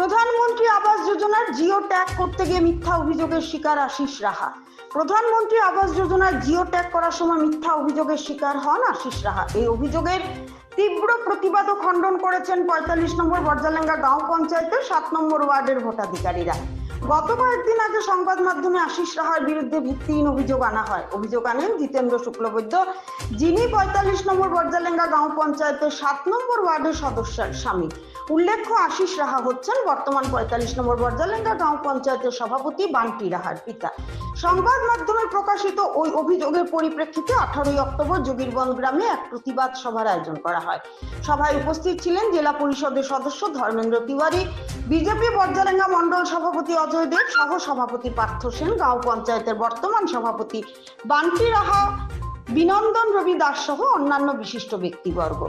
প্রধানমন্ত্রী আবাস যোজনার জিও ট্যাগ করতে গিয়ে মিথ্যা অভিযোগের শিকার আশিস রাহা। প্রধানমন্ত্রী আবাস যোজনার জিও ট্যাগ করার সময় মিথ্যা অভিযোগের শিকার হন আশিস রাহা। এই অভিযোগের তীব্র প্রতিবাদ খণ্ডন করেছেন পঁয়তাল্লিশ নম্বর বর্জালেঙ্গা গাঁও পঞ্চায়েতের সাত নম্বর ওয়ার্ডের ভোটাধিকারীরা। গত কয়েকদিন আগে সংবাদ মাধ্যমে আশিস রাহার বিরুদ্ধে ভিত্তিহীন অভিযোগ আনা হয়। অভিযোগ আনেন জিতেন্দ্র শুক্লবৈদ্য, যিনি পঁয়তাল্লিশ নম্বর বর্জালেঙ্গা গাঁও পঞ্চায়েতের সাত নম্বর ওয়ার্ডের সদস্যের স্বামী। উল্লেখ্য আশিস রাহা হচ্ছেন বর্তমান পঁয়তাল্লিশ নম্বর বর্জালেঙ্গা গাঁও পঞ্চায়েতের সভাপতি বান্টি রাহার পিতা। সংবাদ মাধ্যমে প্রকাশিত ওই অভিযোগের পরিপ্রেক্ষিতে আঠারোই অক্টোবর যোগীরবন গ্রামে এক প্রতিবাদ সভার আয়োজন করা হয়। সভায় উপস্থিত ছিলেন জেলা পরিষদের সদস্য ধর্মেন্দ্র তিওয়ারি, বিজেপি বর্জালেঙ্গা মন্ডল সভাপতি অজয় দেব, সহ সভাপতি পার্থ সেন, গাঁও পঞ্চায়েতের বর্তমান সভাপতি বান্টি রাহা, বিনন্দন রবি দাস সহ অন্যান্য বিশিষ্ট ব্যক্তিবর্গ।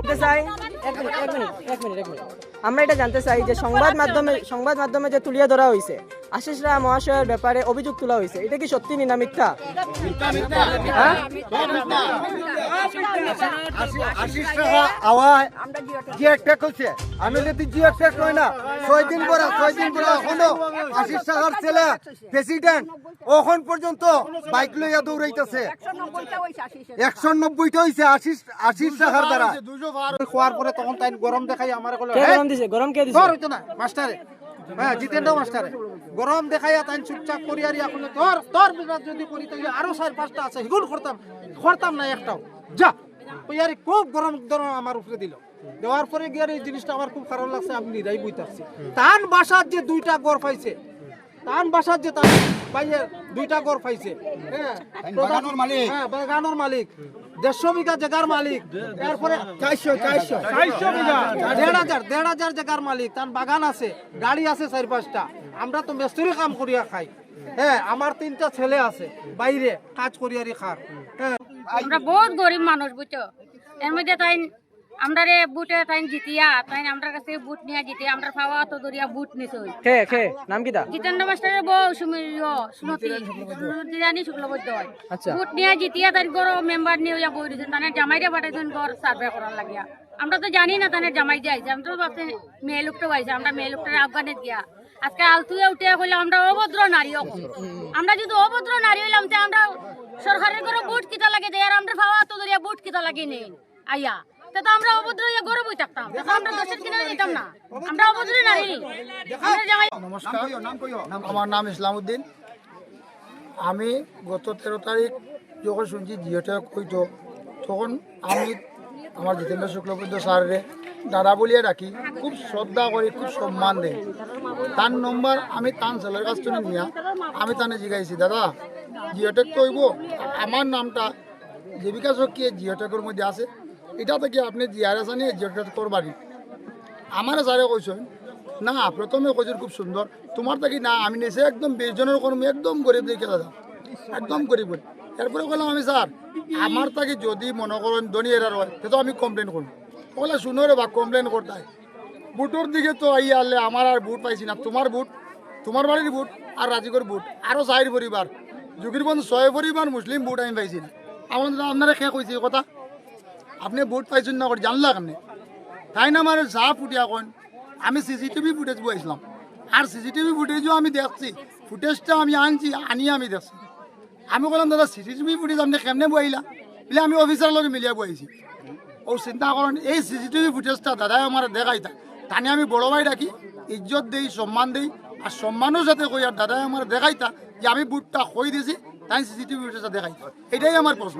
এক মিনিট এক মিনিট এক মিনিট। আমরা এটা জানতে চাই যে সংবাদ মাধ্যমে সংবাদ মাধ্যমে যে তুলিয়ে ধরা হয়েছে আশিস রায় মহাশয়ের ব্যাপারে অভিযোগ তোলা হয়েছে। এটা কি সত্যি না মিথ্যা? হ্যাঁ? না ছয় দিন পরে ছয় দিন পরে এখনও আশিস টাকার ছেলে প্রেসিডেন্ট ওখন পর্যন্ত বাইক লইয়া দৌড়াইতেছে। একশো নব্বইটা হয়েছে আশিস আশিস টাকার দ্বারা। খোয়ার পরে তখন তাই গরম দেখাই আমার কে গরম দিছে? গরম কে দিছে? না মাস্টারে। হ্যাঁ জিতেন্দ্র মাস্টারে। গরম দেখাইয়া তাই চুপচাপ করি আর এখন তোর তোর বিরাট যদি করি তাহলে আরও চার পাঁচটা আছে সেগুলো করতাম করতাম না একটাও। যা ওই আর খুব গরম গরম আমার উপরে দিল। দেওয়ার পরে গিয়ে এই জিনিসটা আমার খুব খারাপ লাগছে আমি নিরাই বুঝতেছি। তান বাসার যে দুইটা গড় পাইছে তান বাসার যে তান বাইয়ে দুইটা গড় পাইছে। হ্যাঁ বাগানোর মালিক। হ্যাঁ বাগানোর মালিক। দেড়শো বিঘা জায়গার মালিক। এরপরে চারশো চারশো। চারশো বিঘা। দেড় হাজার দেড় হাজার জায়গার মালিক। তার বাগান আছে গাড়ি আছে চার পাঁচটা। আমরা তো মেস্তুরি কাম করিয়া খাই। হ্যাঁ আমার তিনটা ছেলে আছে বাইরে কাজ করিয়ারি খার। হ্যাঁ। আমরা বহুত গরিব মানুষ বুঝছ? এর মধ্যে তাই আমরা রে বুটে তাই জিতিয়া তাই আমরা কাছে বুট নিয়ে জিতিয়া আমরা খাওয়া তো দরিয়া বুট নিছই। খে খে নাম কিটা জিতেন্দ্র মাস্টারের বউ সুমি সুনতি জানি শুক্লবৈদ্য। আচ্ছা। বুট নিয়ে জিতিয়া তাই গরো মেম্বার নিয়ে ইয়া বই তাই জামাইরে পাঠাইছেন গর সার্ভে করার লাগিয়া। আমরা তো জানি না তাই জামাই যে আইছে আমরা তো ভাবছি মেয়ে লোকটা আইছে আমরা মেয়ে লোকটা আফগানে গিয়া আজকে আলতুয়ে উঠে কইলে আমরা অভদ্র নারী হব। আমরা যদি অভদ্র নারী হইলাম তে আমরা সরকারের ঘরে বুট কিতা লাগে দেয় আর আমরা খাওয়া তো দরিয়া বুট কিতা লাগে নেই। আইয়া তা তো আমরা অভদ্র হইয়া গরু বই থাকতাম। তা তো আমরা দশের কিনা দিতাম না। আমরা অভদ্র নারী নমস্কার। আমার নাম ইসলামউদ্দিন। আমি গত তেরো তারিখ যখন শুনছি জিওটা কইতো তখন আমি আমার জিতেন্দ্র শুক্লবৈদ্য স্যারের দাদা বলিয়ে রাখি খুব শ্রদ্ধা করি খুব সম্মান দেই তার নম্বর আমি তান ছেলের কাছ থেকে নিয়া আমি তানে জিগাইছি দাদা জিওটেক কইব আমার নামটা জীবিকা চক্কি জিওটেকের মধ্যে আছে। এটা থেকে আপনি জিআরএস আনিয়ে জিওটেক করবারি আমার স্যারে কইছেন না, প্রথমে কইছেন খুব সুন্দর। তোমার থাকি না, আমি নেছে একদম বিশ জনের কর্মী, একদম গরিব দেখে দাদা। একদম গরিব এরপরে বললাম আমি, স্যার, আমার থাকি যদি মনে করেন ধনী এরার হয় তো আমি কমপ্লেন করব। বলে শুনো রে বা কমপ্লেন করতে হয়। বুটোর দিকে তো আই আনলে আমার আর বুট পাইছি না। তোমার বুট, তোমার বাড়ির বুট আর রাজিকর বুট আরও চার পরিবার। যুগিরবন্ধ ছয় পরিবার মুসলিম বুট আমি পাইছি না। আমার আপনারা খেয়ে কইছি কথা? আপনি বুট পাইছেন না করে জানলা কেন তাই না আমার যা ফুটিয়া কন আমি সিসিটিভি ফুটেজ বইছিলাম আর সিসিটিভি ফুটেজও আমি দেখছি। ফুটেজটা আমি আনছি আনিয়ে আমি দেখছি। আমি বললাম দাদা সিসিটিভি ফুটেজ আপনি কেমনে বইলা বলে, আমি অফিসার লগে মিলিয়ে বইছি ও চিন্তা করেন এই সিসিটিভি ফুটেজটা দাদাই আমার দেখাইতা তানে আমি বড় ভাই ডাকি ইজ্জত দেই সম্মান দেই আর সম্মানও যাতে কই আর দাদাই আমার দেখাইতা যে আমি বুটটা কই দিছি, তাই সিসিটিভি ফুটেজটা দেখাইতা এটাই আমার প্রশ্ন